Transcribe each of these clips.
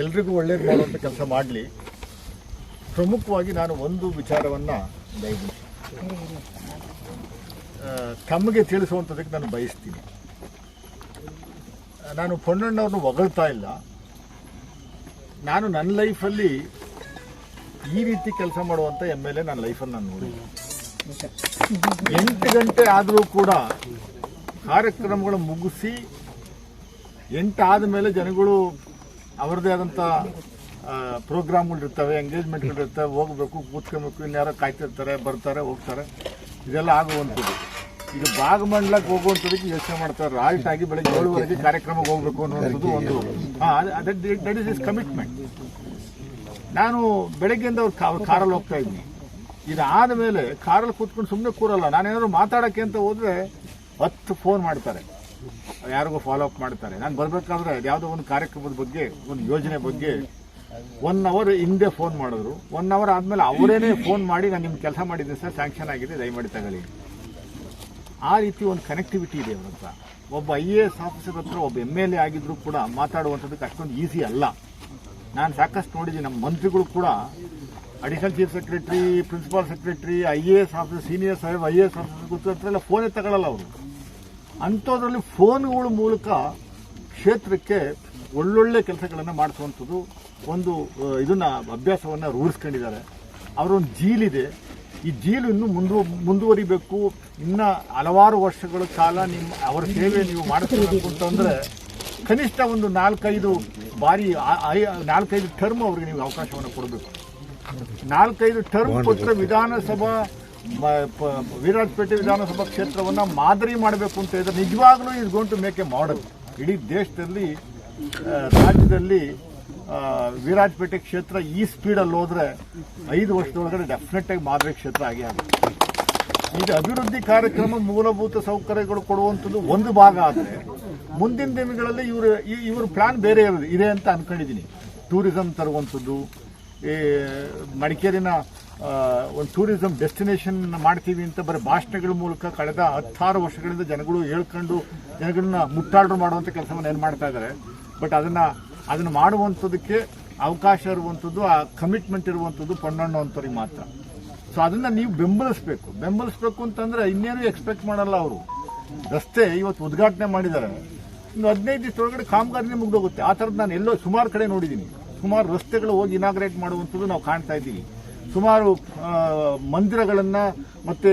ಎಲ್ರಿಗೂ ಒಳ್ಳೇದು ಮಾಡುವಂಥ ಕೆಲಸ ಮಾಡಲಿ. ಪ್ರಮುಖವಾಗಿ ನಾನು ಒಂದು ವಿಚಾರವನ್ನು ದಯವಿಟ್ಟು ತಮಗೆ ತಿಳಿಸುವಂಥದಕ್ಕೆ ನಾನು ಬಯಸ್ತೀನಿ. ನಾನು ಪೊನ್ನಣ್ಣವ್ರನ್ನ ಹೊಗಳ್ತಾ ಇಲ್ಲ. ನಾನು ನನ್ನ ಲೈಫಲ್ಲಿ ಈ ರೀತಿ ಕೆಲಸ ಮಾಡುವಂಥ ಎಂ ಎಲ್ ಎ ನನ್ನ ಲೈಫನ್ನು ನಾನು ನೋಡಿಲ್ಲ. ಎಂಟು ಗಂಟೆ ಆದರೂ ಕೂಡ ಕಾರ್ಯಕ್ರಮಗಳು ಮುಗಿಸಿ ಎಂಟಾದ ಮೇಲೆ ಜನಗಳು ಅವರದೇ ಆದಂಥ ಪ್ರೋಗ್ರಾಮ್ಗಳಿರ್ತವೆ ಎಂಗೇಜ್ಮೆಂಟ್ಗಳಿರ್ತವೆ ಹೋಗ್ಬೇಕು ಕೂತ್ಕೊಬೇಕು ಇನ್ಯಾರೋ ಕಾಯ್ತಿರ್ತಾರೆ ಬರ್ತಾರೆ ಹೋಗ್ತಾರೆ. ಇದೆಲ್ಲ ಆಗುವಂಥದ್ದು. ಈಗ ಭಾಗಮಂಡಲಕ್ಕೆ ಹೋಗುವಂಥದ್ದಕ್ಕೆ ಯೋಚನೆ ಮಾಡ್ತಾರೆ. ರಾಲ್ಟ್ ಆಗಿ ಬೆಳಗ್ಗೆ ಏಳುವರೆಗೆ ಕಾರ್ಯಕ್ರಮಕ್ಕೆ ಹೋಗ್ಬೇಕು ಅನ್ನುವಂಥದ್ದು ಒಂದು ದಟ್ ಇಸ್ ಇಸ್ ಕಮಿಟ್ಮೆಂಟ್ ನಾನು ಬೆಳಗ್ಗೆಯಿಂದ ಅವ್ರು ಕಾರಲ್ಲಿ ಹೋಗ್ತಾ ಇದ್ದೀನಿ. ಇದಾದ ಮೇಲೆ ಕಾರಲ್ಲಿ ಕೂತ್ಕೊಂಡು ಸುಮ್ಮನೆ ಕೂರಲ್ಲ. ನಾನೇನಾದ್ರು ಮಾತಾಡೋಕ್ಕೆ ಅಂತ ಹೋದ್ರೆ ಹತ್ತು ಫೋನ್ ಮಾಡ್ತಾರೆ. ಯಾರಿಗೋ ಫಾಲೋ ಅಪ್ ಮಾಡ್ತಾರೆ. ನಾನು ಬರಬೇಕಾದ್ರೆ ಯಾವುದೋ ಒಂದು ಕಾರ್ಯಕ್ರಮದ ಬಗ್ಗೆ, ಒಂದು ಯೋಜನೆ ಬಗ್ಗೆ ಒನ್ ಅವರ್ ಹಿಂದೆ ಫೋನ್ ಮಾಡಿದ್ರು. ಒನ್ ಅವರ್ ಆದಮೇಲೆ ಅವರೇನೆ ಫೋನ್ ಮಾಡಿ ನಾನು ನಿಮ್ಮ ಕೆಲಸ ಮಾಡಿದ್ದೀನಿ ಸರ್ ಸ್ಯಾಂಕ್ಷನ್ ಆಗಿದೆ, ದಯಮಾಡಿ ತಗೊಳ್ಳಿ. ಆ ರೀತಿ ಒಂದು ಕನೆಕ್ಟಿವಿಟಿ ಇದೆ ಅವ್ರ ಹತ್ರ ಒಬ್ಬ ಐ ಎ ಎಸ್ ಆಫೀಸರ್ ಹತ್ರ ಒಬ್ಬ ಎಂ ಎಲ್ ಎ ಆಗಿದ್ರು ಕೂಡ ಮಾತಾಡುವಂಥದ್ದಕ್ಕೆ ಅಷ್ಟೊಂದು ಈಸಿ ಅಲ್ಲ. ನಾನು ಸಾಕಷ್ಟು ನೋಡಿದ್ದೀನಿ, ನಮ್ಮ ಮಂತ್ರಿಗಳು ಕೂಡ additional chief secretary principal secretary I A S officer senior Saheb I A S officer ಗೊತ್ತಿರೋ ಹತ್ರ ಎಲ್ಲ ಫೋನೇ ತಗೊಳ್ಳಲ್ಲ ಅವರು. ಅಂಥದ್ರಲ್ಲಿ ಫೋನ್ಗಳ ಮೂಲಕ ಕ್ಷೇತ್ರಕ್ಕೆ ಒಳ್ಳೊಳ್ಳೆ ಕೆಲಸಗಳನ್ನು ಮಾಡಿಸುವಂಥದ್ದು ಒಂದು ಇದನ್ನ ಅಭ್ಯಾಸವನ್ನ ರೂಢಿಸ್ಕೊಂಡಿದ್ದಾರೆ. ಅವರೊಂದು ಜೀಲಿದೆ ಈ ಜೀಲು ಇನ್ನು ಮುಂದು, ಮುಂದುವರಿಬೇಕು. ಇನ್ನ ಹಲವಾರು ವರ್ಷಗಳ ಕಾಲ ನಿಮ್ಮ ಅವರ ಸೇವೆ ನೀವು ಮಾಡಿಸ್ಕೊಳ್ಬೇಕು ಅಂತಂದ್ರೆ ಕನಿಷ್ಠ ಒಂದು ನಾಲ್ಕೈದು ಬಾರಿ ನಾಲ್ಕೈದು ಟರ್ಮ್ ಅವ್ರಿಗೆ ನೀವು ಅವಕಾಶವನ್ನು ಕೊಡಬೇಕು. ನಾಲ್ಕೈದು ಟರ್ಮ್ ಕೊಟ್ಟರೆ ವಿಧಾನಸಭಾ ವಿರಾಜಪೇಟೆ ವಿಧಾನಸಭಾ ಕ್ಷೇತ್ರವನ್ನು ಮಾದರಿ ಮಾಡಬೇಕು ಅಂತ ಹೇಳಿದ್ರೆ ನಿಜವಾಗ್ಲೂ is gone to make model ಇಡೀ ದೇಶದಲ್ಲಿ ರಾಜ್ಯದಲ್ಲಿ ವಿರಾಜಪೇಟೆ ಕ್ಷೇತ್ರ ಈ ಸ್ಪೀಡಲ್ಲಿ ಹೋದರೆ ಐದು ವರ್ಷದೊಳಗಡೆ ಡೆಫಿನೆಟ್ ಆಗಿ ಮಾದರಿ ಕ್ಷೇತ್ರ ಆಗಿ ಆಗುತ್ತೆ. ಈಗ ಅಭಿವೃದ್ಧಿ ಕಾರ್ಯಕ್ರಮ ಮೂಲಭೂತ ಸೌಕರ್ಯಗಳು ಕೊಡುವಂಥದ್ದು ಒಂದು ಭಾಗ ಆದರೆ ಮುಂದಿನ ದಿನಗಳಲ್ಲಿ ಇವರು ಇವ್ರ ಪ್ಲಾನ್ ಬೇರೆ ಇರೋದು ಇದೆ ಅಂತ ಅನ್ಕೊಂಡಿದ್ದೀನಿ. ಟೂರಿಸಂ ತರುವಂಥದ್ದು ಈ ಮಡಿಕೇರಿನ ಒಂದು ಟೂರಿಸಂ ಡೆಸ್ಟಿನೇಷನ್ ಮಾಡ್ತೀವಿ ಅಂತ ಬರೀ ಭಾಷಣಗಳ ಮೂಲಕ ಕಳೆದ ಹತ್ತಾರು ವರ್ಷಗಳಿಂದ ಜನಗಳು ಹೇಳ್ಕೊಂಡು, ಜನಗಳನ್ನ ಮುಟ್ಟಾಡ್ರು ಮಾಡುವಂಥ ಕೆಲಸವನ್ನು ಏನು ಮಾಡ್ತಾ ಇದ್ದಾರೆ ಬಟ್ ಅದನ್ನು ಅದನ್ನು ಮಾಡುವಂಥದ್ದಕ್ಕೆ ಅವಕಾಶ ಇರುವಂಥದ್ದು, ಆ ಕಮಿಟ್ಮೆಂಟ್ ಇರುವಂಥದ್ದು ಪೊನ್ನಣ್ಣು ಅಂತವ್ರಿಗೆ ಮಾತ್ರ. ಸೊ ಅದನ್ನು ನೀವು ಬೆಂಬಲಿಸಬೇಕು. ಬೆಂಬಲಿಸಬೇಕು ಅಂತಂದರೆ ಇನ್ನೇನು ಎಕ್ಸ್ಪೆಕ್ಟ್ ಮಾಡಲ್ಲ ಅವರು. ರಸ್ತೆ ಇವತ್ತು ಉದ್ಘಾಟನೆ ಮಾಡಿದ್ದಾರೆ. ಇನ್ನು ಹದಿನೈದು ದಿವಸದೊಳಗಡೆ ಕಾಮಗಾರಿನೇ ಮುಗ್ದೋಗುತ್ತೆ. ಆ ಥರದ್ದು ನಾನು ಎಲ್ಲೋ ಸುಮಾರು ಕಡೆ ನೋಡಿದ್ದೀನಿ ಸುಮಾರು ರಸ್ತೆಗಳು ಹೋಗಿ ಇನಾಗ್ರೇಟ್ ಮಾಡುವಂಥದ್ದು ನಾವು ಕಾಣ್ತಾ ಇದ್ದೀವಿ. ಸುಮಾರು ಮಂದಿರಗಳನ್ನ ಮತ್ತೆ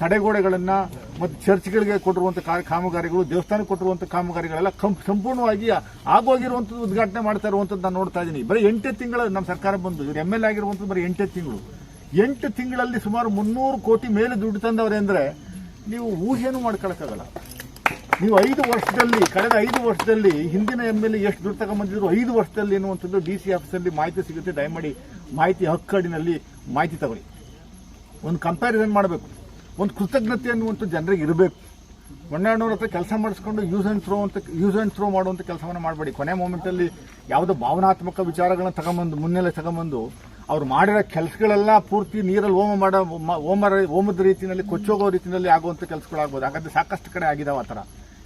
ತಡೆಗೋಡೆಗಳನ್ನ ಮತ್ತೆ ಚರ್ಚ್ಗಳಿಗೆ ಕೊಟ್ಟಿರುವಂಥ ಕಾಮಗಾರಿಗಳು, ದೇವಸ್ಥಾನಕ್ಕೆ ಕೊಟ್ಟಿರುವಂಥ ಕಾಮಗಾರಿಗಳೆಲ್ಲ ಸಂಪೂರ್ಣವಾಗಿ ಆಗೋಗಿರುವಂಥದ್ದು ಉದ್ಘಾಟನೆ ಮಾಡ್ತಾ ಇರುವಂಥದ್ದು ನಾನು ನೋಡ್ತಾ ಇದ್ದೀನಿ. ಬರೀ ಎಂಟೇ ತಿಂಗಳ ನಮ್ಮ ಸರ್ಕಾರ ಬಂದು, ಇವರು ಎಂ ಎಲ್ ಎ ಆಗಿರುವಂಥದ್ದು ಬರೀ ಎಂಟೇ ತಿಂಗಳು. ಎಂಟು ತಿಂಗಳಲ್ಲಿ ಸುಮಾರು ಮುನ್ನೂರು ಕೋಟಿ ಮೇಲೆ ದುಡ್ಡು ತಂದವ್ರೆ ಅಂದರೆ ನೀವು ಊಹೆನೂ ಮಾಡ್ಕೊಳಕ್ಕಾಗಲ್ಲ. ನೀವು ಐದು ವರ್ಷದಲ್ಲಿ, ಕಳೆದ ಐದು ವರ್ಷದಲ್ಲಿ ಹಿಂದಿನ ಎಂ ಎಲ್ ಎಷ್ಟು ದುಡ್ಡು ತಗೊಂಬಂದಿದ್ರು ಐದು ವರ್ಷದಲ್ಲಿ ಎನ್ನುವಂಥದ್ದು ಡಿ ಸಿ ಆಫೀಸಲ್ಲಿ ಮಾಹಿತಿ ಸಿಗುತ್ತೆ. ದಯಮಾಡಿ ಮಾಹಿತಿ ಹಕ್ಕಡಿನಲ್ಲಿ ಮಾಹಿತಿ ತಗೊಳ್ಳಿ. ಒಂದು ಕಂಪ್ಯಾರಿಸನ್ ಮಾಡಬೇಕು. ಒಂದು ಕೃತಜ್ಞತೆ ಅನ್ನುವಂಥ ಜನರಿಗೆ ಇರಬೇಕು. ಮಣ್ಣಣ್ಣವ್ರ ಹತ್ರ ಕೆಲಸ ಮಾಡಿಸ್ಕೊಂಡು ಯೂಸ್ ಆ್ಯಂಡ್ ಥ್ರೋ ಅಂತ ಯೂಸ್ ಆ್ಯಂಡ್ ಥ್ರೋ ಮಾಡುವಂಥ ಕೆಲಸವನ್ನು ಮಾಡಬೇಡಿ. ಕೊನೆ ಮೂಮೆಂಟಲ್ಲಿ ಯಾವುದೋ ಭಾವನಾತ್ಮಕ ವಿಚಾರಗಳನ್ನ ತಗೊಂಬಂದು, ಮುನ್ನೆಲೆ ತಗೊಂಬಂದು, ಅವ್ರು ಮಾಡಿರೋ ಕೆಲಸಗಳೆಲ್ಲ ಪೂರ್ತಿ ನೀರಲ್ಲಿ ಹೋಮ ಮಾಡೋ ಓಮರ ಓಮದ ರೀತಿಯಲ್ಲಿ, ಕೊಚ್ಚೋಗೋ ರೀತಿಯಲ್ಲಿ ಆಗುವಂಥ ಕೆಲಸಗಳಾಗ್ಬೋದು. ಹಾಗಾದ್ರೆ ಸಾಕಷ್ಟು ಕಡೆ ಆಗಿದಾವೆ ಆ ಥರ.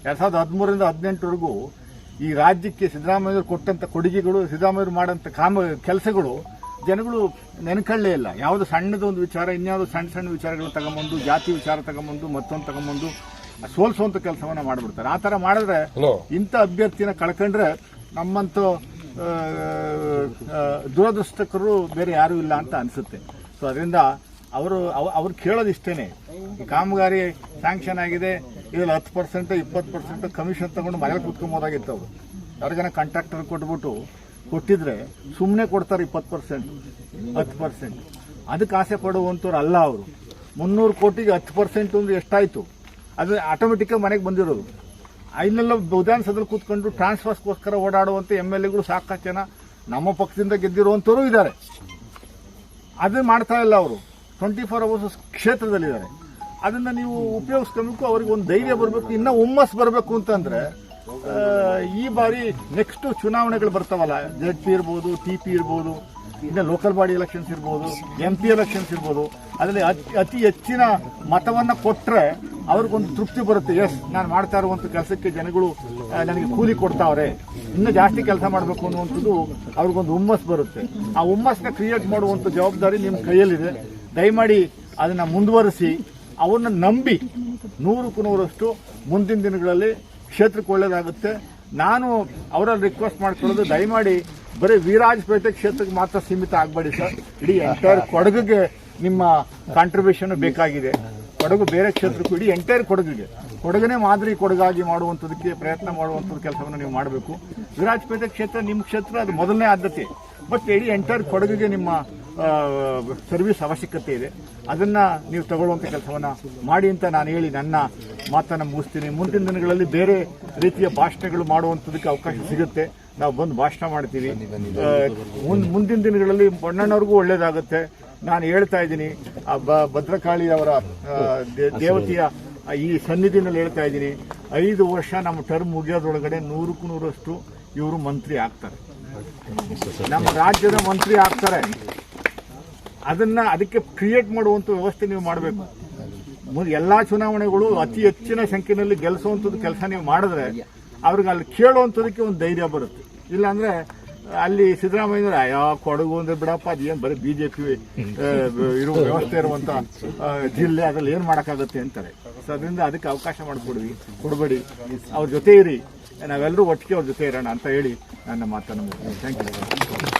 ಎರಡ್ ಸಾವಿರದ ಹದಿಮೂರರಿಂದ ಹದಿನೆಂಟರವರೆಗೂ ಈ ರಾಜ್ಯಕ್ಕೆ ಸಿದ್ದರಾಮಯ್ಯವರು ಕೊಟ್ಟಂತ ಕೊಡುಗೆಗಳು ಸಿದ್ದರಾಮಯ್ಯವರು ಮಾಡಂತ ಕಾಮ ಕೆಲಸಗಳು ಜನಗಳು ನೆನಕಳ್ಳೇ ಇಲ್ಲ. ಯಾವುದು ಸಣ್ಣದೊಂದು ಒಂದು ವಿಚಾರ ಇನ್ಯಾವುದೋ ಸಣ್ಣ ಸಣ್ಣ ವಿಚಾರಗಳು ತಗೊಂಬಂದು ಜಾತಿ ವಿಚಾರ ತಗೊಂಬಂದು ಮತ್ತೊಂದು ತಗೊಂಬಂದು ಸೋಲ್ಸುವಂತ ಕೆಲಸವನ್ನ ಮಾಡ್ಬಿಡ್ತಾರೆ. ಆ ತರ ಮಾಡಿದ್ರೆ ಇಂಥ ಅಭ್ಯರ್ಥಿನ ಕಳ್ಕೊಂಡ್ರೆ ನಮ್ಮಂತ ದುರದೃಷ್ಟಕರು ಬೇರೆ ಯಾರೂ ಇಲ್ಲ ಅಂತ ಅನ್ಸುತ್ತೆ. ಸೊ ಅದರಿಂದ ಅವರು ಅವ್ರು ಕೇಳೋದಿಷ್ಟೇನೆ. ಕಾಮಗಾರಿ ಸ್ಯಾಂಕ್ಷನ್ ಆಗಿದೆ ಇದ್ರಲ್ಲಿ ಹತ್ತು ಪರ್ಸೆಂಟ್ ಇಪ್ಪತ್ತು ಪರ್ಸೆಂಟ್ ಕಮಿಷನ್ ತಗೊಂಡು ಮನೇಲಿ ಕುತ್ಕೊಂಬೋದಾಗಿತ್ತು ಅವರು ಯಾರಿಗಾನ ಕಾಂಟ್ರಾಕ್ಟರ್ ಕೊಟ್ಬಿಟ್ಟು ಕೊಟ್ಟಿದ್ರೆ ಸುಮ್ಮನೆ ಕೊಡ್ತಾರೆ ಇಪ್ಪತ್ತು ಪರ್ಸೆಂಟ್ ಹತ್ತು ಪರ್ಸೆಂಟ್ ಅದಕ್ಕೆ ಆಸೆ ಪಡುವಂಥವ್ರು ಅಲ್ಲ ಅವರು. ಮುನ್ನೂರು ಕೋಟಿಗೆ ಹತ್ತು ಪರ್ಸೆಂಟ್ ಅಂದ್ರೆ ಎಷ್ಟಾಯಿತು? ಅದು ಆಟೋಮೆಟಿಕ್ ಮನೆಗೆ ಬಂದಿರೋದು. ಇಲ್ಲೆಲ್ಲ ವಿಧಾನಸಭೆಯಲ್ಲಿ ಕೂತ್ಕೊಂಡು ಟ್ರಾನ್ಸ್ಫರ್ಸ್ಗೋಸ್ಕರ ಓಡಾಡುವಂಥ ಎಂ ಎಲ್ ಎಗಳು ಸಾಕಷ್ಟು ಜನ ನಮ್ಮ ಪಕ್ಷದಿಂದ ಗೆದ್ದಿರುವಂತವರು ಇದ್ದಾರೆ. ಅದನ್ನ ಮಾಡ್ತಾ ಇಲ್ಲ ಅವರು. ಟ್ವೆಂಟಿ ಫೋರ್ ಅವರ್ಸ್ ಕ್ಷೇತ್ರದಲ್ಲಿದ್ದಾರೆ. ಅದನ್ನ ನೀವು ಉಪಯೋಗಿಸ್ಕೊಬೇಕು ಅವ್ರಿಗೆ ಒಂದು ಧೈರ್ಯ ಬರಬೇಕು, ಇನ್ನ ಹುಮ್ಮಸ್ ಬರಬೇಕು ಅಂತಂದ್ರೆ ಈ ಬಾರಿ ನೆಕ್ಸ್ಟ್ ಚುನಾವಣೆಗಳು ಬರ್ತಾವಲ್ಲ ಜಡ್ ಪಿ ಇರ್ಬೋದು ಟಿ ಪಿ ಇರ್ಬೋದು, ಇನ್ನು ಲೋಕಲ್ ಬಾಡಿ ಎಲೆಕ್ಷನ್ಸ್ ಇರ್ಬೋದು ಎಂ ಪಿ ಎಲೆಕ್ಷನ್ಸ್ ಇರ್ಬೋದು, ಅದರಲ್ಲಿ ಅತಿ ಅತಿ ಹೆಚ್ಚಿನ ಮತವನ್ನು ಕೊಟ್ಟರೆ ಅವ್ರಿಗೊಂದು ತೃಪ್ತಿ ಬರುತ್ತೆ. ಎಸ್ ನಾನು ಮಾಡ್ತಾ ಇರುವಂಥ ಕೆಲಸಕ್ಕೆ ಜನಗಳು ನನಗೆ ಕೂಲಿ ಕೊಡ್ತಾವ್ರೆ, ಇನ್ನೂ ಜಾಸ್ತಿ ಕೆಲಸ ಮಾಡಬೇಕು ಅನ್ನುವಂಥದ್ದು ಅವ್ರಿಗೊಂದು ಹುಮ್ಮಸ್ ಬರುತ್ತೆ. ಆ ಹುಮ್ಮಸ್ನ ಕ್ರಿಯೇಟ್ ಮಾಡುವಂಥ ಜವಾಬ್ದಾರಿ ನಿಮ್ಮ ಕೈಯಲ್ಲಿದೆ. ದಯಮಾಡಿ ಅದನ್ನು ಮುಂದುವರಿಸಿ ಅವನ್ನ ನಂಬಿ ನೂರಕ್ಕೂ ನೂರಷ್ಟು ಮುಂದಿನ ದಿನಗಳಲ್ಲಿ ಕ್ಷೇತ್ರಕ್ಕೆ ಒಳ್ಳೇದಾಗುತ್ತೆ. ನಾನು ಅವರಲ್ಲಿ ರಿಕ್ವೆಸ್ಟ್ ಮಾಡ್ಕೊಳ್ಳೋದು, ದಯಮಾಡಿ ಬರೀ ವೀರಾಜಪೇಟೆ ಕ್ಷೇತ್ರಕ್ಕೆ ಮಾತ್ರ ಸೀಮಿತ ಆಗಬೇಡಿ ಸರ್. ಇಡೀ ಎಂಟೈರ್ ಕೊಡಗಿಗೆ ನಿಮ್ಮ ಕಾಂಟ್ರಿಬ್ಯೂಷನ್ ಬೇಕಾಗಿದೆ. ಕೊಡಗು ಬೇರೆ ಕ್ಷೇತ್ರಕ್ಕೂ ಇಡೀ ಎಂಟೈರ್ ಕೊಡಗಿಗೆ. ಕೊಡಗನೇ ಮಾದರಿ ಕೊಡಗಾಗಿ ಮಾಡುವಂಥದಕ್ಕೆ ಪ್ರಯತ್ನ ಮಾಡುವಂಥದ್ದು ಕೆಲಸವನ್ನು ನೀವು ಮಾಡಬೇಕು. ವಿರಾಜಪೇಟೆ ಕ್ಷೇತ್ರ, ನಿಮ್ಮ ಕ್ಷೇತ್ರ, ಅದು ಮೊದಲನೇ ಆದ್ಯತೆ. ಬಟ್ ಇಡೀ ಎಂಟೈರ್ ಕೊಡಗಿಗೆ ನಿಮ್ಮ ಸರ್ವಿಸ್ ಅವಶ್ಯಕತೆ ಇದೆ. ಅದನ್ನ ನೀವು ತಗೊಳ್ಳುವಂಥ ಕೆಲಸವನ್ನ ಮಾಡಿ ಅಂತ ನಾನು ಹೇಳಿ ನನ್ನ ಮಾತನ್ನ ಮುಗಿಸ್ತೀನಿ. ಮುಂದಿನ ದಿನಗಳಲ್ಲಿ ಬೇರೆ ರೀತಿಯ ಭಾಷಣಗಳು ಮಾಡುವಂಥದಕ್ಕೆ ಅವಕಾಶ ಸಿಗುತ್ತೆ. ನಾವು ಬಂದು ಭಾಷಣ ಮಾಡ್ತೀವಿ. ಮುಂದಿನ ದಿನಗಳಲ್ಲಿ ಬಣ್ಣನವ್ರಿಗೂ ಒಳ್ಳೇದಾಗುತ್ತೆ. ನಾನು ಹೇಳ್ತಾ ಇದ್ದೀನಿ. ಆ ಬ- ಭದ್ರಕಾಳಿ ಅವರ ದೇವತೆಯ ಈ ಸನ್ನಿಧಿನಲ್ಲಿ ಹೇಳ್ತಾ ಇದ್ದೀನಿ. ಐದು ವರ್ಷ ನಮ್ಮ ಟರ್ಮ್ ಮುಗಿಯೋದ್ರೊಳಗಡೆ ನೂರಕ್ಕೂ ನೂರಷ್ಟು ಇವರು ಮಂತ್ರಿ ಆಗ್ತಾರೆ. ನಮ್ಮ ರಾಜ್ಯದ ಮಂತ್ರಿ ಆಗ್ತಾರೆ. ಅದನ್ನ ಅದಕ್ಕೆ ಕ್ರಿಯೇಟ್ ಮಾಡುವಂತ ವ್ಯವಸ್ಥೆ ನೀವು ಮಾಡಬೇಕು. ಎಲ್ಲಾ ಚುನಾವಣೆಗಳು ಅತಿ ಹೆಚ್ಚಿನ ಸಂಖ್ಯೆಯಲ್ಲಿ ಗೆಲ್ಲಿಸುವಂಥದ್ದು ಕೆಲಸ ನೀವು ಮಾಡಿದ್ರೆ ಅವ್ರಿಗೆ ಅಲ್ಲಿ ಕೇಳುವಂಥದಕ್ಕೆ ಒಂದು ಧೈರ್ಯ ಬರುತ್ತೆ. ಇಲ್ಲಾಂದ್ರೆ ಅಲ್ಲಿ ಸಿದ್ದರಾಮಯ್ಯ ಅಯ್ಯೋ ಕೊಡಗು ಅಂದ್ರೆ ಬಿಡಪ್ಪ ಅದೇನು ಬರೀ ಬಿಜೆಪಿ ಇರುವ ವ್ಯವಸ್ಥೆ ಇರುವಂತ ಜಿಲ್ಲೆ ಅದ್ರಲ್ಲಿ ಏನ್ ಮಾಡಕ್ಕಾಗತ್ತೆ ಅಂತಾರೆ. ಸೊ ಅದರಿಂದ ಅದಕ್ಕೆ ಅವಕಾಶ ಮಾಡಿಕೊಡ್ವಿ ಕೊಡಬೇಡಿ. ಅವ್ರ ಜೊತೆ ಇರಿ. ನಾವೆಲ್ಲರೂ ಒಟ್ಟಿಗೆ ಅವ್ರ ಜೊತೆ ಇರೋಣ ಅಂತ ಹೇಳಿ ನನ್ನ ಮಾತನ್ನು ಥ್ಯಾಂಕ್ ಯು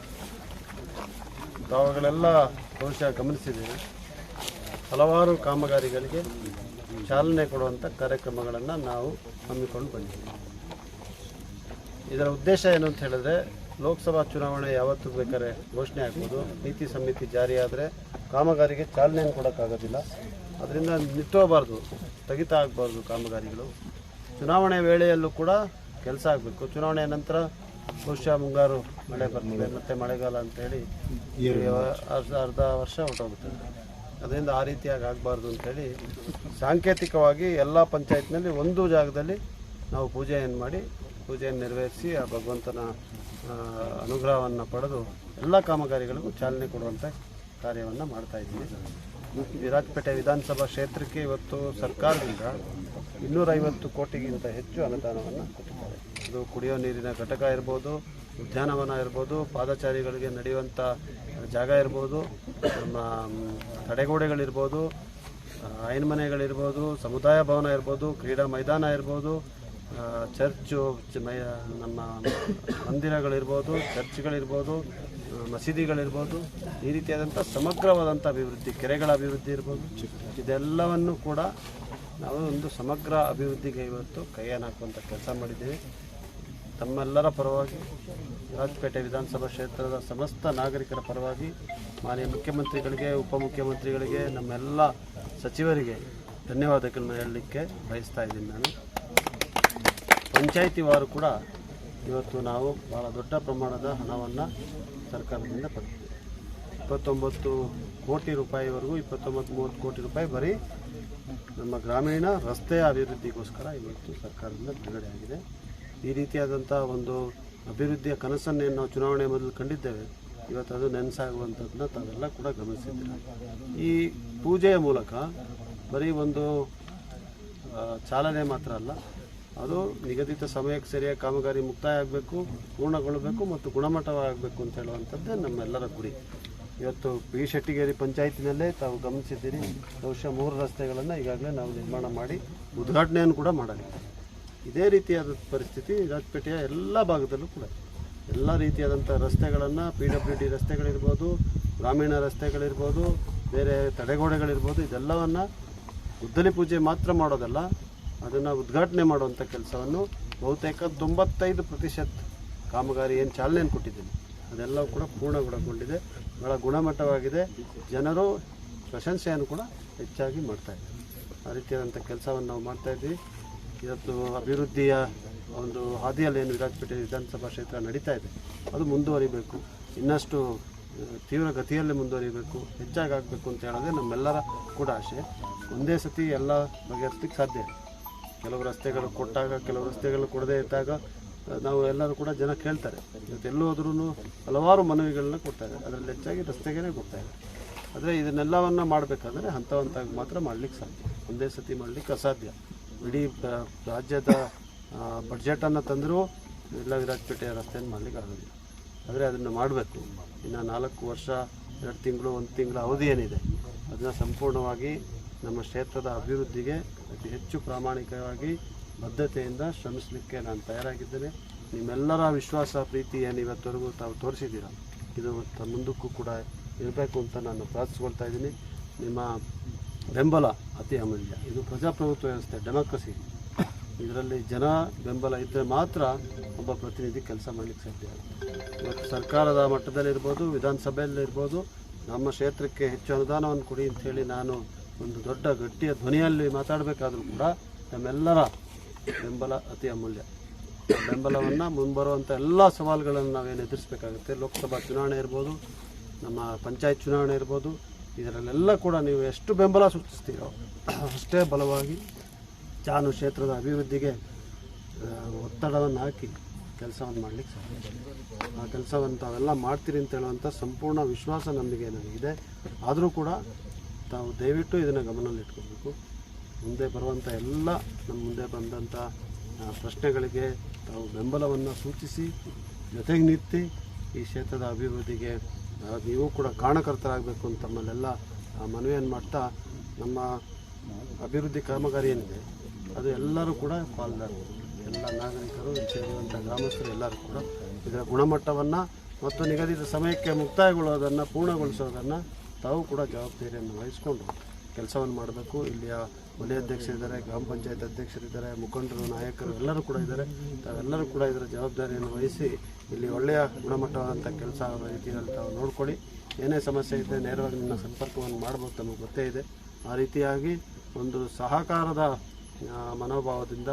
ತಾವುಗಳೆಲ್ಲ ಬಹುಶಃ ಗಮನಿಸಿದ್ದೀವಿ ಹಲವಾರು ಕಾಮಗಾರಿಗಳಿಗೆ ಚಾಲನೆ ಕೊಡುವಂಥ ಕಾರ್ಯಕ್ರಮಗಳನ್ನು ನಾವು ಹಮ್ಮಿಕೊಂಡು ಬಂದಿದ್ದೀವಿ. ಇದರ ಉದ್ದೇಶ ಏನು ಅಂತ ಹೇಳಿದ್ರೆ, ಲೋಕಸಭಾ ಚುನಾವಣೆ ಯಾವತ್ತು ಬೇಕಾದ್ರೆ ಘೋಷಣೆ ಆಗ್ಬೋದು, ನೀತಿ ಸಮಿತಿ ಜಾರಿಯಾದರೆ ಕಾಮಗಾರಿಗೆ ಚಾಲನೆಯನ್ನು ಕೊಡೋಕ್ಕಾಗೋದಿಲ್ಲ. ಅದರಿಂದ ನಿಂತೋಗಬಾರ್ದು ಸ್ಥಗಿತ ಆಗಬಾರ್ದು ಕಾಮಗಾರಿಗಳು. ಚುನಾವಣೆ ವೇಳೆಯಲ್ಲೂ ಕೂಡ ಕೆಲಸ ಆಗಬೇಕು. ಚುನಾವಣೆ ನಂತರ ಬಹುಶಃ ಮುಂಗಾರು ಮಳೆ ಬರ್ತದೆ ಮತ್ತು ಮಳೆಗಾಲ ಅಂತೇಳಿ ಹೇಳಿ ಅರ್ಧ ಅರ್ಧ ವರ್ಷ ಹೊರಟೋಗುತ್ತೆ ಅದರಿಂದ ಆ ರೀತಿಯಾಗಿ ಆಗಬಾರ್ದು ಅಂತೇಳಿ ಸಾಂಕೇತಿಕವಾಗಿ ಎಲ್ಲ ಪಂಚಾಯತ್ನಲ್ಲಿ ಒಂದು ಜಾಗದಲ್ಲಿ ನಾವು ಪೂಜೆಯನ್ನು ಮಾಡಿ ಪೂಜೆಯನ್ನು ನೆರವೇರಿಸಿ ಆ ಭಗವಂತನ ಅನುಗ್ರಹವನ್ನು ಪಡೆದು ಎಲ್ಲ ಕಾಮಗಾರಿಗಳಿಗೂ ಚಾಲನೆ ಕೊಡುವಂಥ ಕಾರ್ಯವನ್ನು ಮಾಡ್ತಾ ಇದ್ದೀವಿ. ವಿರಾಜಪೇಟೆ ವಿಧಾನಸಭಾ ಕ್ಷೇತ್ರಕ್ಕೆ ಇವತ್ತು ಸರ್ಕಾರದಿಂದ ಇನ್ನೂರೈವತ್ತು ಕೋಟಿಗಿಂತ ಹೆಚ್ಚು ಅನುದಾನವನ್ನು ಕೊಟ್ಟಿದ್ದಾರೆ. ಇದು ಕುಡಿಯೋ ನೀರಿನ ಘಟಕ ಇರ್ಬೋದು, ಉದ್ಯಾನವನ ಇರ್ಬೋದು, ಪಾದಚಾರಿಗಳಿಗೆ ನಡೆಯುವಂಥ ಜಾಗ ಇರ್ಬೋದು, ನಮ್ಮ ತಡೆಗೋಡೆಗಳಿರ್ಬೋದು ಮನೆಗಳಿರ್ಬೋದು, ಸಮುದಾಯ ಭವನ ಇರ್ಬೋದು, ಕ್ರೀಡಾ ಮೈದಾನ ಇರ್ಬೋದು ಚರ್ಚು ನಮ್ಮ ಮಂದಿರಗಳಿರ್ಬೋದು, ಚರ್ಚ್ಗಳಿರ್ಬೋದು ಮಸೀದಿಗಳಿರ್ಬೋದು, ಈ ರೀತಿಯಾದಂಥ ಸಮಗ್ರವಾದಂಥ ಅಭಿವೃದ್ಧಿ, ಕೆರೆಗಳ ಅಭಿವೃದ್ಧಿ ಇರ್ಬೋದು, ಇದೆಲ್ಲವನ್ನು ಕೂಡ ನಾವು ಒಂದು ಸಮಗ್ರ ಅಭಿವೃದ್ಧಿಗೆ ಇವತ್ತು ಕೈಯನ್ನು ಹಾಕುವಂಥ ಕೆಲಸ ಮಾಡಿದ್ದೀವಿ. ತಮ್ಮೆಲ್ಲರ ಪರವಾಗಿ ರಾಜಪೇಟೆ ವಿಧಾನಸಭಾ ಕ್ಷೇತ್ರದ ಸಮಸ್ತ ನಾಗರಿಕರ ಪರವಾಗಿ ಮಾನ್ಯ ಮುಖ್ಯಮಂತ್ರಿಗಳಿಗೆ, ಉಪಮುಖ್ಯಮಂತ್ರಿಗಳಿಗೆ, ನಮ್ಮೆಲ್ಲ ಸಚಿವರಿಗೆ ಧನ್ಯವಾದಗಳನ್ನು ಹೇಳಲಿಕ್ಕೆ ಬಯಸ್ತಾ ಇದ್ದೀನಿ ನಾನು. ಪಂಚಾಯಿತಿ ವಾರು ಕೂಡ ಇವತ್ತು ನಾವು ಭಾಳ ದೊಡ್ಡ ಪ್ರಮಾಣದ ಹಣವನ್ನು ಸರ್ಕಾರದಿಂದ ಪಡೆದಿದ್ದೇವೆ. ಇಪ್ಪತ್ತೊಂಬತ್ತು ಕೋಟಿ ರೂಪಾಯಿವರೆಗೂ ಇಪ್ಪತ್ತೊಂಬತ್ತು ಮೂವತ್ತು ಕೋಟಿ ರೂಪಾಯಿ ಬರೀ ನಮ್ಮ ಗ್ರಾಮೀಣ ರಸ್ತೆ ಅಭಿವೃದ್ಧಿಗೋಸ್ಕರ ಇವತ್ತು ಸರ್ಕಾರದಿಂದ ಬಿಡುಗಡೆ ಆಗಿದೆ ಈ ರೀತಿಯಾದಂಥ ಒಂದು ಅಭಿವೃದ್ಧಿಯ ಕನಸನ್ನೇ ನಾವು ಚುನಾವಣೆ ಮೊದಲು ಕಂಡಿದ್ದೇವೆ, ಇವತ್ತು ಅದು ನೆನೆಸಾಗುವಂಥದ್ದನ್ನ ತಾವೆಲ್ಲ ಕೂಡ ಗಮನಿಸಿದ್ದೀರ. ಈ ಪೂಜೆಯ ಮೂಲಕ ಬರೀ ಒಂದು ಚಾಲನೆ ಮಾತ್ರ ಅಲ್ಲ, ಅದು ನಿಗದಿತ ಸಮಯಕ್ಕೆ ಸರಿಯಾಗಿ ಕಾಮಗಾರಿ ಮುಕ್ತಾಯ ಆಗಬೇಕು ಪೂರ್ಣಗೊಳ್ಳಬೇಕು ಮತ್ತು ಗುಣಮಟ್ಟವಾಗಬೇಕು ಅಂತ ಹೇಳುವಂಥದ್ದೇ ನಮ್ಮೆಲ್ಲರ ಗುರಿ. ಇವತ್ತು ಪಿ ಶೆಟ್ಟಿಗೇರಿ ಪಂಚಾಯತಿನಲ್ಲೇ ತಾವು ಗಮನಿಸಿದ್ದೀರಿ, ಬಹುಶಃ ಮೂರು ರಸ್ತೆಗಳನ್ನು ಈಗಾಗಲೇ ನಾವು ನಿರ್ಮಾಣ ಮಾಡಿ, ಉದ್ಘಾಟನೆಯನ್ನು ಕೂಡ ಮಾಡಲಿದ್ದೇವೆ ಇದೇ ರೀತಿಯಾದ ಪರಿಸ್ಥಿತಿ ರಾಜಪೇಟೆಯ ಎಲ್ಲ ಭಾಗದಲ್ಲೂ ಕೂಡ. ಎಲ್ಲ ರೀತಿಯಾದಂಥ ರಸ್ತೆಗಳನ್ನು ಪಿ ಡಬ್ಲ್ಯೂ ಡಿ ರಸ್ತೆಗಳಿರ್ಬೋದು, ಗ್ರಾಮೀಣ ರಸ್ತೆಗಳಿರ್ಬೋದು, ಬೇರೆ ತಡೆಗೋಡೆಗಳಿರ್ಬೋದು, ಇದೆಲ್ಲವನ್ನು ಗುದ್ದಲಿ ಪೂಜೆ ಮಾತ್ರ ಮಾಡೋದಲ್ಲ, ಅದನ್ನು ಉದ್ಘಾಟನೆ ಮಾಡುವಂಥ ಕೆಲಸವನ್ನು ಬಹುತೇಕ ತೊಂಬತ್ತೈದು ಪ್ರತಿಶತ ಕಾಮಗಾರಿ ಏನು ಚಾಲನೆಯನ್ನು ಕೊಟ್ಟಿದ್ದೀನಿ. ಅದೆಲ್ಲವೂ ಕೂಡ ಪೂರ್ಣಗೊಳಗೊಂಡಿದೆ. ಬಹಳ ಗುಣಮಟ್ಟವಾಗಿದೆ. ಜನರು ಪ್ರಶಂಸೆಯನ್ನು ಕೂಡ ಹೆಚ್ಚಾಗಿ ಮಾಡ್ತಾಯಿದ್ದಾರೆ ಆ ರೀತಿಯಾದಂಥ ಕೆಲಸವನ್ನು ನಾವು ಮಾಡ್ತಾ ಇದ್ವಿ ಇವತ್ತು ಅಭಿವೃದ್ಧಿಯ ಒಂದು ಹಾದಿಯಲ್ಲಿ ಏನು ವಿರಾಜಪೇಟೆ ವಿಧಾನಸಭಾ ಕ್ಷೇತ್ರ ನಡೀತಾ ಇದೆ, ಅದು ಮುಂದುವರಿಬೇಕು. ಇನ್ನಷ್ಟು ತೀವ್ರ ಗತಿಯಲ್ಲಿ ಮುಂದುವರಿಬೇಕು, ಹೆಚ್ಚಾಗಿ ಆಗಬೇಕು ಅಂತ ಹೇಳೋದೇ ನಮ್ಮೆಲ್ಲರ ಕೂಡ ಆಶೆ ಒಂದೇ ಸತಿ ಎಲ್ಲ ಬಗೆಹರಿಸ್ಲಿಕ್ಕೆ ಸಾಧ್ಯ. ಕೆಲವು ರಸ್ತೆಗಳು ಕೊಟ್ಟಾಗ, ಕೆಲವು ರಸ್ತೆಗಳು ಕೊಡದೇ ಇದ್ದಾಗ ನಾವು ಎಲ್ಲರೂ ಕೂಡ ಜನ ಕೇಳ್ತಾರೆ. ಇವತ್ತು ಎಲ್ಲೋದ್ರೂ ಹಲವಾರು ಮನವಿಗಳನ್ನ ಕೊಡ್ತಾರೆ ಅದರಲ್ಲಿ ಹೆಚ್ಚಾಗಿ ರಸ್ತೆಗೇ ಕೊಡ್ತಾ ಇದ್ದಾರೆ. ಆದರೆ ಇದನ್ನೆಲ್ಲವನ್ನು ಮಾಡಬೇಕಾದ್ರೆ ಹಂತ ಹಂತವಾಗಿ ಮಾತ್ರ ಮಾಡಲಿಕ್ಕೆ ಸಾಧ್ಯ. ಒಂದೇ ಸತಿ ಮಾಡಲಿಕ್ಕೆ ಅಸಾಧ್ಯ. ಇಡೀ ರಾಜ್ಯದ ಬಡ್ಜೆಟನ್ನು ತಂದರೂ ಎಲ್ಲ ವಿರಾಜಪೇಟೆಯ ರಸ್ತೆಯನ್ನು ಮಾಡಲಿಕ್ಕೆ ಆಗೋದಿಲ್ಲ ಆದರೆ ಅದನ್ನು ಮಾಡಬೇಕು. ಇನ್ನು ನಾಲ್ಕು ವರ್ಷ, ಎರಡು ತಿಂಗಳು, ಒಂದು ತಿಂಗಳ ಅವಧಿ ಏನಿದೆ, ಅದನ್ನು ಸಂಪೂರ್ಣವಾಗಿ ನಮ್ಮ ಕ್ಷೇತ್ರದ ಅಭಿವೃದ್ಧಿಗೆ ಅತಿ ಹೆಚ್ಚು ಪ್ರಾಮಾಣಿಕವಾಗಿ ಬದ್ಧತೆಯಿಂದ ಶ್ರಮಿಸಲಿಕ್ಕೆ ನಾನು ತಯಾರಾಗಿದ್ದೇನೆ. ನಿಮ್ಮೆಲ್ಲರ ವಿಶ್ವಾಸ, ಪ್ರೀತಿ ಏನು ಇವತ್ತವರೆಗೂ ತಾವು ತೋರಿಸಿದ್ದೀರ, ಇದು ಮುಂದಕ್ಕೂ ಕೂಡ ಇರಬೇಕು ಅಂತ ನಾನು ಪ್ರಾರ್ಥಿಸ್ಕೊಳ್ತಾ ಇದ್ದೀನಿ. ನಿಮ್ಮ ಬೆಂಬಲ ಅತಿ ಅಮೂಲ್ಯ. ಇದು ಪ್ರಜಾಪ್ರಭುತ್ವ ವ್ಯವಸ್ಥೆ, ಡೆಮೋಕ್ರಸಿ. ಇದರಲ್ಲಿ ಜನ ಬೆಂಬಲ ಇದ್ದರೆ ಮಾತ್ರ ಒಬ್ಬ ಪ್ರತಿನಿಧಿ ಕೆಲಸ ಮಾಡಲಿಕ್ಕೆ ಸಾಧ್ಯ. ಇವತ್ತು ಸರ್ಕಾರದ ಮಟ್ಟದಲ್ಲಿರ್ಬೋದು, ವಿಧಾನಸಭೆಯಲ್ಲಿರ್ಬೋದು, ನಮ್ಮ ಕ್ಷೇತ್ರಕ್ಕೆ ಹೆಚ್ಚು ಅನುದಾನವನ್ನು ಕೊಡಿ ಅಂಥೇಳಿ ನಾನು ಒಂದು ದೊಡ್ಡ ಗಟ್ಟಿಯ ಧ್ವನಿಯಲ್ಲಿ ಮಾತಾಡಬೇಕಾದ್ರೂ ಕೂಡ ನಮ್ಮೆಲ್ಲರ ಬೆಂಬಲ ಅತಿ ಅಮೂಲ್ಯ. ಬೆಂಬಲವನ್ನು ಮುಂಬರುವಂಥ ಎಲ್ಲ ಸವಾಲುಗಳನ್ನು ನಾವೇನು ಎದುರಿಸಬೇಕಾಗುತ್ತೆ? ಲೋಕಸಭಾ ಚುನಾವಣೆ ಇರ್ಬೋದು, ನಮ್ಮ ಪಂಚಾಯತ್ ಚುನಾವಣೆ ಇರ್ಬೋದು ಇದರಲ್ಲೆಲ್ಲ ಕೂಡ ನೀವು ಎಷ್ಟು ಬೆಂಬಲ ಸೂಚಿಸ್ತೀರೋ ಅಷ್ಟೇ ಬಲವಾಗಿ ಜಾನು ಕ್ಷೇತ್ರದ ಅಭಿವೃದ್ಧಿಗೆ ಒತ್ತಡವನ್ನು ಹಾಕಿ ಕೆಲಸವನ್ನು ಮಾಡಲಿಕ್ಕೆ ಸಾಧ್ಯ. ಆ ಕೆಲಸವನ್ನು ತಾವೆಲ್ಲ ಮಾಡ್ತೀರಿ ಅಂತ ಹೇಳುವಂಥ ಸಂಪೂರ್ಣ ವಿಶ್ವಾಸ ನಮಗೆ ನನಗಿದೆ ಆದರೂ ಕೂಡ ತಾವು ದಯವಿಟ್ಟು ಇದನ್ನು ಗಮನದಲ್ಲಿಟ್ಕೋಬೇಕು. ಮುಂದೆ ಬರುವಂಥ ಎಲ್ಲ ನಮ್ಮ ಮುಂದೆ ಬಂದಂಥ ಪ್ರಶ್ನೆಗಳಿಗೆ ತಾವು ಬೆಂಬಲವನ್ನು ಸೂಚಿಸಿ, ಜೊತೆಗೆ ನಿಂತು ಈ ಕ್ಷೇತ್ರದ ಅಭಿವೃದ್ಧಿಗೆ ನೀವು ಕೂಡ ಕಾರಣಕರ್ತರಾಗಬೇಕು ಅಂತ ತಮ್ಮಲ್ಲೆಲ್ಲ ಮನವಿಯನ್ನು ಮಾಡ್ತಾ, ನಮ್ಮ ಅಭಿವೃದ್ಧಿ ಕಾಮಗಾರಿ ಏನಿದೆ, ಅದು ಎಲ್ಲರೂ ಕೂಡ ಪಾಲ್ದಾರರು ಎಲ್ಲ ನಾಗರಿಕರು ಸೇರಿದಂಥ ಗ್ರಾಮಸ್ಥರು ಎಲ್ಲರೂ ಕೂಡ ಇದರ ಗುಣಮಟ್ಟವನ್ನು ಮತ್ತು ನಿಗದಿತ ಸಮಯಕ್ಕೆ ಮುಕ್ತಾಯಗೊಳ್ಳೋದನ್ನು ಪೂರ್ಣಗೊಳಿಸೋದನ್ನು ತಾವು ಕೂಡ ಜವಾಬ್ದಾರಿಯನ್ನು ವಹಿಸಿಕೊಂಡು ಕೆಲಸವನ್ನು ಮಾಡಬೇಕು. ಇಲ್ಲಿಯ ವಲಯ ಅಧ್ಯಕ್ಷರಿದ್ದಾರೆ ಗ್ರಾಮ ಪಂಚಾಯತ್ ಅಧ್ಯಕ್ಷರಿದ್ದಾರೆ ಮುಖಂಡರು, ನಾಯಕರು ಎಲ್ಲರೂ ಕೂಡ ಇದ್ದಾರೆ. ತಾವೆಲ್ಲರೂ ಕೂಡ ಇದರ ಜವಾಬ್ದಾರಿಯನ್ನು ವಹಿಸಿ ಇಲ್ಲಿ ಒಳ್ಳೆಯ ಗುಣಮಟ್ಟವಾದಂಥ ಕೆಲಸ ರೀತಿಯಲ್ಲಿ ತಾವು ನೋಡ್ಕೊಳ್ಳಿ. ಏನೇ ಸಮಸ್ಯೆ ಇದ್ದರೆ ನೇರವಾಗಿ ನಿಮ್ಮ ಸಂಪರ್ಕವನ್ನು ಮಾಡ್ಬೋದು ತಮಗೆ ಗೊತ್ತೇ ಇದೆ. ಆ ರೀತಿಯಾಗಿ ಒಂದು ಸಹಕಾರದ ಮನೋಭಾವದಿಂದ,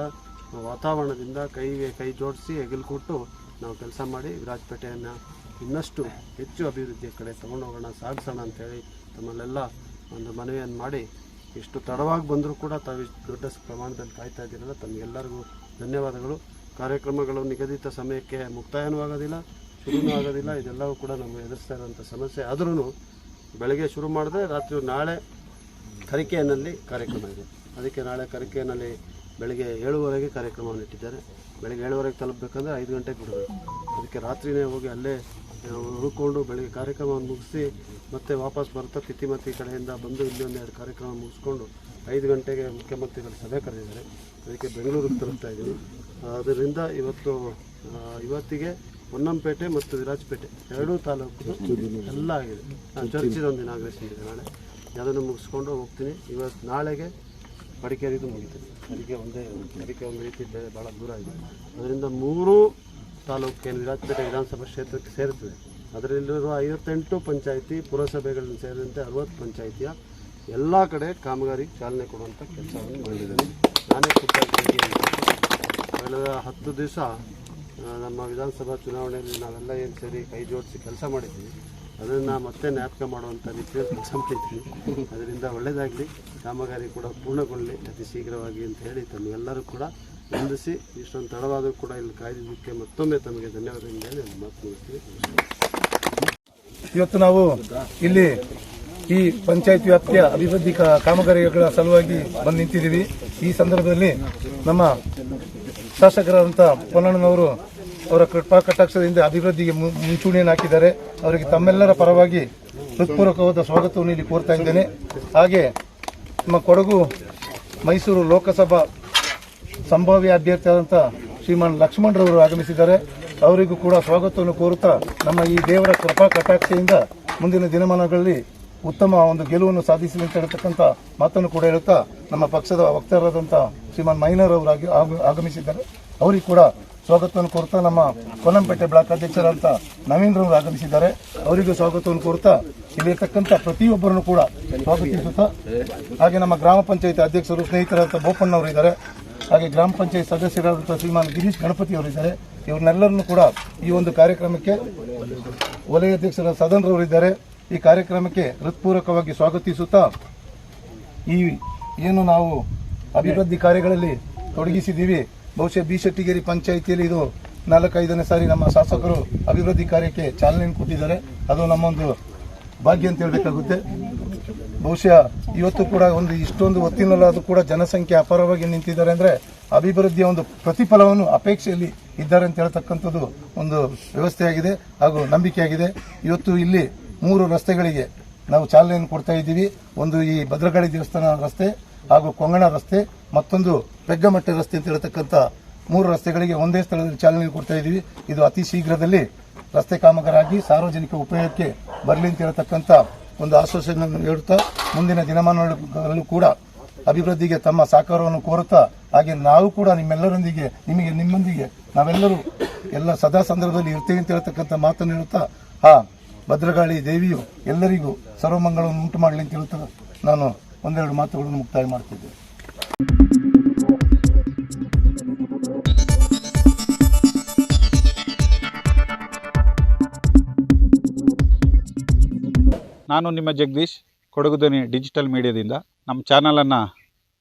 ವಾತಾವರಣದಿಂದ ಕೈಗೆ ಕೈ ಜೋಡಿಸಿ ಹೆಗಲು ಕೊಟ್ಟು ನಾವು ಕೆಲಸ ಮಾಡಿ ವಿರಾಜಪೇಟೆಯನ್ನು ಇನ್ನಷ್ಟು ಹೆಚ್ಚು ಅಭಿವೃದ್ಧಿಯ ಕಡೆ ತಗೊಂಡೋಗೋಣ, ಸಾಗಿಸೋಣ ಅಂತೇಳಿ ತಮ್ಮಲ್ಲೆಲ್ಲ ಒಂದು ಮನವಿಯನ್ನು ಮಾಡಿ ಇಷ್ಟು ತಡವಾಗಿ ಬಂದರೂ ಕೂಡ ತಾವು ದೊಡ್ಡ ಪ್ರಮಾಣದಲ್ಲಿ ಕಾಯ್ತಾ ಇದ್ದೀರಲ್ಲ, ತಮಗೆಲ್ಲರಿಗೂ ಧನ್ಯವಾದಗಳು. ಕಾರ್ಯಕ್ರಮಗಳು ನಿಗದಿತ ಸಮಯಕ್ಕೆ ಮುಕ್ತಾಯನೂ ಆಗೋದಿಲ್ಲ ಶುರುನೂ ಆಗೋದಿಲ್ಲ ಇದೆಲ್ಲವೂ ಕೂಡ ನಮಗೆ ಎದುರಿಸ್ತಾ ಇರುವಂಥ ಸಮಸ್ಯೆ. ಆದ್ರೂ ಬೆಳಗ್ಗೆ ಶುರು ಮಾಡಿದ್ರೆ ರಾತ್ರಿ ನಾಳೆ ಕರಿಕೆಯಲ್ಲಿ ಕಾರ್ಯಕ್ರಮ ಇದೆ. ಅದಕ್ಕೆ ನಾಳೆ ಕರಿಕೆಯಲ್ಲಿ ಬೆಳಗ್ಗೆ ಏಳುವರೆಗೆ ಕಾರ್ಯಕ್ರಮವನ್ನು ಇಟ್ಟಿದ್ದಾರೆ. ಬೆಳಗ್ಗೆ ಏಳುವರೆಗೆ ತಲುಪಬೇಕಂದ್ರೆ ಐದು ಗಂಟೆಗೆ ಬಿಡಬೇಕು. ಅದಕ್ಕೆ ರಾತ್ರಿನೇ ಹೋಗಿ ಅಲ್ಲೇ ಉಳ್ಕೊಂಡು ಬೆಳಗ್ಗೆ ಕಾರ್ಯಕ್ರಮವನ್ನು ಮುಗಿಸಿ ಮತ್ತೆ ವಾಪಸ್ ಬರ್ತಾ ತಿತಿಮತಿ ಕಡೆಯಿಂದ ಬಂದು ಇಲ್ಲಿ ಒಂದೆರಡು ಕಾರ್ಯಕ್ರಮ ಮುಗಿಸ್ಕೊಂಡು ಐದು ಗಂಟೆಗೆ ಮುಖ್ಯಮಂತ್ರಿಗಳು ಸಭೆ ಕರೆದಿದ್ದಾರೆ. ಅದಕ್ಕೆ ಬೆಂಗಳೂರಿಗೆ ತಲುಪ್ತಾ ಇದ್ದೀನಿ. ಅದರಿಂದ ಇವತ್ತು ಇವತ್ತಿಗೆ ಹೊನ್ನಂಪೇಟೆ ಮತ್ತು ವಿರಾಜಪೇಟೆ ಎರಡೂ ತಾಲೂಕು ಎಲ್ಲ ಆಗಿದೆ. ಚರ್ಚಿದ ಒಂದು ಇನಾಗ್ರೇಷನ್ ಇದೆ ನಾಳೆ. ಅದನ್ನು ಮುಗಿಸ್ಕೊಂಡು ಹೋಗ್ತೀನಿ. ಇವತ್ತು ನಾಳೆಗೆ ಮಡಿಕೇರಿದು ಮುಗಿತೀನಿ ಅದಕ್ಕೆ ಒಂದೇ, ಅದಕ್ಕೆ ಒಂದು ರೀತಿ ಬೇರೆ ಭಾಳ ದೂರ ಇದೆ. ಅದರಿಂದ ಮೂರು ತಾಲೂಕೇನು ವಿರಾಜಪೇಟೆ ವಿಧಾನಸಭಾ ಕ್ಷೇತ್ರಕ್ಕೆ ಸೇರುತ್ತದೆ. ಅದರಲ್ಲಿರುವ ಐವತ್ತೆಂಟು ಪಂಚಾಯಿತಿ, ಪುರಸಭೆಗಳನ್ನು ಸೇರಿದಂತೆ ಅರವತ್ತು ಪಂಚಾಯಿತಿಯ ಎಲ್ಲ ಕಡೆ ಕಾಮಗಾರಿ ಚಾಲನೆ ಕೊಡುವಂಥ ಕೆಲಸವನ್ನು ಮಾಡಿದ್ದೇನೆ. ನಾನೇ ಖುದ್ದಾಗಿ. ಕಳೆದ ಹತ್ತು ದಿವಸ ನಮ್ಮ ವಿಧಾನಸಭಾ ಚುನಾವಣೆಯಲ್ಲಿ ನಾವೆಲ್ಲ ಏನು ಸೇರಿ ಕೈ ಜೋಡಿಸಿ ಕೆಲಸ ಮಾಡಿದ್ವಿ. ಅದನ್ನು ಮತ್ತೆ ಜ್ಞಾಪಕ ಮಾಡುವಂಥ ರೀತಿಯಲ್ಲಿ ಕೆಲಸ ಮಾಡಿದ್ವಿ. ಅದರಿಂದ ಒಳ್ಳೆಯದಾಗಲಿ ಕಾಮಗಾರಿ ಕೂಡ ಪೂರ್ಣಗೊಳ್ಳಲಿ ಅತಿ ಶೀಘ್ರವಾಗಿ ಅಂತ ಹೇಳಿ ತಮಗೆಲ್ಲರೂ ಕೂಡ ವಂದಿಸಿ ಇಷ್ಟೊಂದು ತಡವಾದರೂ ಕೂಡ ಇಲ್ಲಿ ಕಾಯ್ದಿದ್ದಕ್ಕೆ ಮತ್ತೊಮ್ಮೆ ತಮಗೆ ಧನ್ಯವಾದದಿಂದ ಹೇಳಿ ನನ್ನ ಮಾತು ಮುಗಿಸ್ತೀನಿ ಇವತ್ತು ನಾವು ಇಲ್ಲಿ ಈ ಪಂಚಾಯತ್ ವ್ಯಾಪ್ತಿಯ ಅಭಿವೃದ್ಧಿ ಕಾಮಗಾರಿಗಳ ಸಲುವಾಗಿ ಬಂದು ನಿಂತಿದ್ದೀವಿ. ಈ ಸಂದರ್ಭದಲ್ಲಿ ನಮ್ಮ ಶಾಸಕರಾದಂಥ ಪೊನ್ನಣ್ಣನವರು ಅವರ ಕೃಪಾ ಕಟಾಕ್ಷದಿಂದ ಅಭಿವೃದ್ಧಿಗೆ ಮುಂಚೂಣಿಯನ್ನು ಹಾಕಿದ್ದಾರೆ. ಅವರಿಗೆ ತಮ್ಮೆಲ್ಲರ ಪರವಾಗಿ ಹೃತ್ಪೂರ್ವಕವಾದ ಸ್ವಾಗತವನ್ನು ಇಲ್ಲಿ ಕೋರ್ತಾ ಇದ್ದೇನೆ. ಹಾಗೆ ನಮ್ಮ ಕೊಡಗು ಮೈಸೂರು ಲೋಕಸಭಾ ಸಂಭಾವ್ಯ ಅಭ್ಯರ್ಥಿಯಾದಂಥ ಶ್ರೀಮಾನ್ ಲಕ್ಷ್ಮಣರವರು ಆಗಮಿಸಿದ್ದಾರೆ. ಅವರಿಗೂ ಕೂಡ ಸ್ವಾಗತವನ್ನು ಕೋರುತ್ತಾ ನಮ್ಮ ಈ ದೇವರ ಕೃಪಾ ಕಟಾಕ್ಷೆಯಿಂದ ಮುಂದಿನ ದಿನಮಾನಗಳಲ್ಲಿ ಉತ್ತಮ ಒಂದು ಗೆಲುವನ್ನು ಸಾಧಿಸಲಿ ಅಂತ ಹೇಳ್ತಕ್ಕಂಥ ಮಾತನ್ನು ಕೂಡ ಹೇಳುತ್ತಾ ನಮ್ಮ ಪಕ್ಷದ ವಕ್ತಾರರಾದಂಥ ಶ್ರೀಮಾನ್ ಮೈನರ್ ಅವರು ಆಗಿ- ಆಗ- ಆಗಮಿಸಿದ್ದಾರೆ. ಅವರಿಗೆ ಕೂಡ ಸ್ವಾಗತವನ್ನು ಕೋರ್ತಾ ನಮ್ಮ ಕೊನಂಪೇಟೆ ಬ್ಲಾಕ್ ಅಧ್ಯಕ್ಷರಂತ ನವೀನ್ರವರು ಆಗಮಿಸಿದ್ದಾರೆ. ಅವರಿಗೂ ಸ್ವಾಗತವನ್ನು ಕೋರ್ತಾ ಇಲ್ಲಿರ್ತಕ್ಕಂಥ ಪ್ರತಿಯೊಬ್ಬರನ್ನು ಕೂಡ ಸ್ವಾಗತಿಸುತ್ತಾ ಹಾಗೆ ನಮ್ಮ ಗ್ರಾಮ ಪಂಚಾಯತ್ ಅಧ್ಯಕ್ಷರು ಸ್ನೇಹಿತರಾದಂಥ ಬೋಪಣ್ಣವರು ಇದ್ದಾರೆ. ಹಾಗೆ ಗ್ರಾಮ ಪಂಚಾಯತ್ ಸದಸ್ಯರಾದಂಥ ಶ್ರೀಮಾನ್ ಗಿರೀಶ್ ಗಣಪತಿ ಅವರು ಇದ್ದಾರೆ. ಇವ್ರನ್ನೆಲ್ಲರನ್ನು ಕೂಡ ಈ ಒಂದು ಕಾರ್ಯಕ್ರಮಕ್ಕೆ ವಲಯ ಅಧ್ಯಕ್ಷರ ಸದನ್ರವರು ಇದ್ದಾರೆ. ಈ ಕಾರ್ಯಕ್ರಮಕ್ಕೆ ಹೃತ್ಪೂರ್ವಕವಾಗಿ ಸ್ವಾಗತಿಸುತ್ತಾ ಈ ಏನು ನಾವು ಅಭಿವೃದ್ಧಿ ಕಾರ್ಯಗಳಲ್ಲಿ ತೊಡಗಿಸಿದ್ದೀವಿ, ಬಹುಶಃ ಬಿ ಶೆಟ್ಟಿಗೇರಿ ಪಂಚಾಯಿತಿಯಲ್ಲಿ ಇದು ನಾಲ್ಕೈದನೇ ಸಾರಿ ನಮ್ಮ ಶಾಸಕರು ಅಭಿವೃದ್ಧಿ ಕಾರ್ಯಕ್ಕೆ ಚಾಲನೆ ಕೊಟ್ಟಿದ್ದಾರೆ. ಅದು ನಮ್ಮೊಂದು ಭಾಗ್ಯ ಅಂತ ಹೇಳಬೇಕಾಗುತ್ತೆ. ಬಹುಶಃ ಇವತ್ತು ಕೂಡ ಒಂದು ಇಷ್ಟೊಂದು ಹೊತ್ತಿನಲ್ಲಾದರೂ ಕೂಡ ಜನಸಂಖ್ಯೆ ಅಪಾರವಾಗಿ ನಿಂತಿದ್ದಾರೆ ಅಂದರೆ ಅಭಿವೃದ್ಧಿಯ ಒಂದು ಪ್ರತಿಫಲವನ್ನು ಅಪೇಕ್ಷೆಯಲ್ಲಿ ಇದ್ದಾರೆ ಅಂತ ಹೇಳ್ತಕ್ಕಂಥದ್ದು ಒಂದು ವ್ಯವಸ್ಥೆಯಾಗಿದೆ ಹಾಗೂ ನಂಬಿಕೆಯಾಗಿದೆ. ಇವತ್ತು ಇಲ್ಲಿ ಮೂರು ರಸ್ತೆಗಳಿಗೆ ನಾವು ಚಾಲನೆಯನ್ನು ಕೊಡ್ತಾ ಇದ್ದೀವಿ. ಒಂದು ಈ ಭದ್ರಕಾಳಿ ದೇವಸ್ಥಾನ ರಸ್ತೆ ಹಾಗೂ ಕೊಂಗಣ ರಸ್ತೆ, ಮತ್ತೊಂದು ಪೆಗ್ಗಮಟ್ಟೆ ರಸ್ತೆ ಅಂತ ಹೇಳ್ತಕ್ಕಂಥ ಮೂರು ರಸ್ತೆಗಳಿಗೆ ಒಂದೇ ಸ್ಥಳದಲ್ಲಿ ಚಾಲನೆ ಕೊಡ್ತಾ ಇದ್ದೀವಿ. ಇದು ಅತಿ ಶೀಘ್ರದಲ್ಲಿ ರಸ್ತೆ ಕಾಮಗಾರಾಗಿ ಸಾರ್ವಜನಿಕ ಉಪಯೋಗಕ್ಕೆ ಬರಲಿ ಅಂತ ಹೇಳ್ತಕ್ಕಂಥ ಒಂದು ಆಶ್ವಾಸನೆಯನ್ನು ಹೇಳುತ್ತಾ ಮುಂದಿನ ದಿನಮಾನಗಳಲ್ಲೂ ಕೂಡ ಅಭಿವೃದ್ಧಿಗೆ ತಮ್ಮ ಸಹಕಾರವನ್ನು ಕೋರುತ್ತಾ ಹಾಗೆ ನಾವು ಕೂಡ ನಿಮ್ಮೆಲ್ಲರೊಂದಿಗೆ, ನಿಮಗೆ ನಿಮ್ಮೊಂದಿಗೆ ನಾವೆಲ್ಲರೂ ಎಲ್ಲ ಸದಾ ಸಂದರ್ಭದಲ್ಲಿ ಇರ್ತೀವಿ ಅಂತ ಹೇಳ್ತಕ್ಕಂಥ ಮಾತನ್ನು ಹೇಳುತ್ತಾ ಆ ಭದ್ರಗಾಳಿ ದೇವಿಯು ಎಲ್ಲರಿಗೂ ಸರ್ವಮಂಗಳವನ್ನು ಉಂಟು ಮಾಡಲಿ ಅಂತ ಹೇಳ್ತಾ ನಾನು ಒಂದೆರಡು ಮಾತುಗಳನ್ನು ಮುಕ್ತಾಯ ಮಾಡ್ತಿದ್ದೆ ನಾನು ನಿಮ್ಮ ಜಗದೀಶ್ ಕೊಡಗುದನಿ ಡಿಜಿಟಲ್ ಮೀಡಿಯಾದಿಂದ. ನಮ್ಮ ಚಾನಲನ್ನು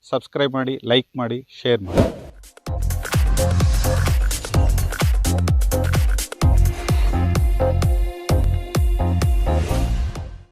ಸಬ್ಸ್ಕ್ರೈಬ್ ಮಾಡಿ, ಲೈಕ್ ಮಾಡಿ, ಶೇರ್ ಮಾಡಿ.